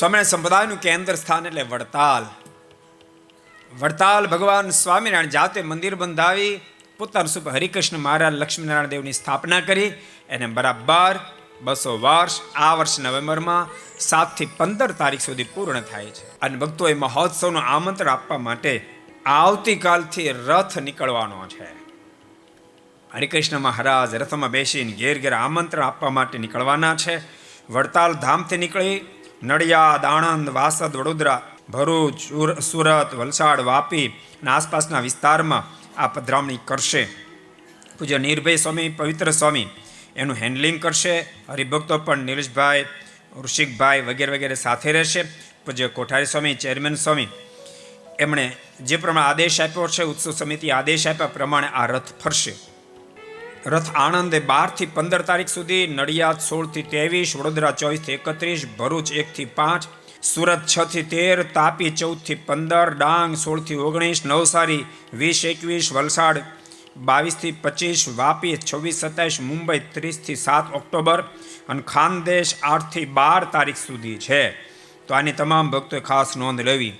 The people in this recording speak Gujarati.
સ્વામિનારાયણ સંપ્રદાયનું કેન્દ્ર સ્થાન એટલે વડતાલ. વડતાલ ભગવાન સ્વામિનારાયણ જાતે મંદિર બંધાવી પોતાનું સુપ હરિકૃષ્ણ મહારાજ લક્ષ્મીનારાયણ દેવની સ્થાપના કરી એને બરાબર બસો વર્ષ, આ વર્ષ નવેમ્બરમાં સાતથી પંદર તારીખ સુધી પૂર્ણ થાય છે. અને ભક્તોએ મહોત્સવનું આમંત્રણ આપવા માટે આવતીકાલથી રથ નીકળવાનો છે. હરિકૃષ્ણ મહારાજ રથમાં બેસીને ઘેર ઘેર આમંત્રણ આપવા માટે નીકળવાના છે. વડતાલ ધામથી નીકળી નડિયાદ, આણંદ, વાસદ, વડોદરા, ભરૂચ, સુર- સુરત, વલસાડ, વાપી અને આસપાસના વિસ્તારમાં આ પધરામણી કરશે. પૂજ્ય નિર્ભય સ્વામી, પવિત્ર સ્વામી એનું હેન્ડલિંગ કરશે. હરિભક્તો પણ નીરજભાઈ ઋષિકભાઈ વગેરે વગેરે સાથે રહેશે. પૂજ્ય કોઠારી સ્વામી, ચેરમેન સ્વામી એમણે જે પ્રમાણે આદેશ આપ્યો છે, ઉત્સવ સમિતિ આદેશ આપ્યા પ્રમાણે આ રથ ફરશે. રથ આણંદ એ બારથી પંદર તારીખ સુધી નડિયાદ સોળથી ત્રેવીસ, વડોદરા ચોવીસથી એકત્રીસ, ભરૂચ એકથી પાંચ, સુરત છ થી તેર, તાપી ચૌદથી પંદર, ડાંગ સોળથી ઓગણીસ, નવસારી વીસ એકવીસ, વલસાડ બાવીસથી પચીસ, વાપી છવ્વીસ સત્તાવીસ મુંબઈ ત્રીસથી સાત ઓક્ટોબર અને ખાનદેશ આઠથી બાર તારીખ સુધી છે. તો આની તમામ ભક્તોએ ખાસ નોંધ લેવી.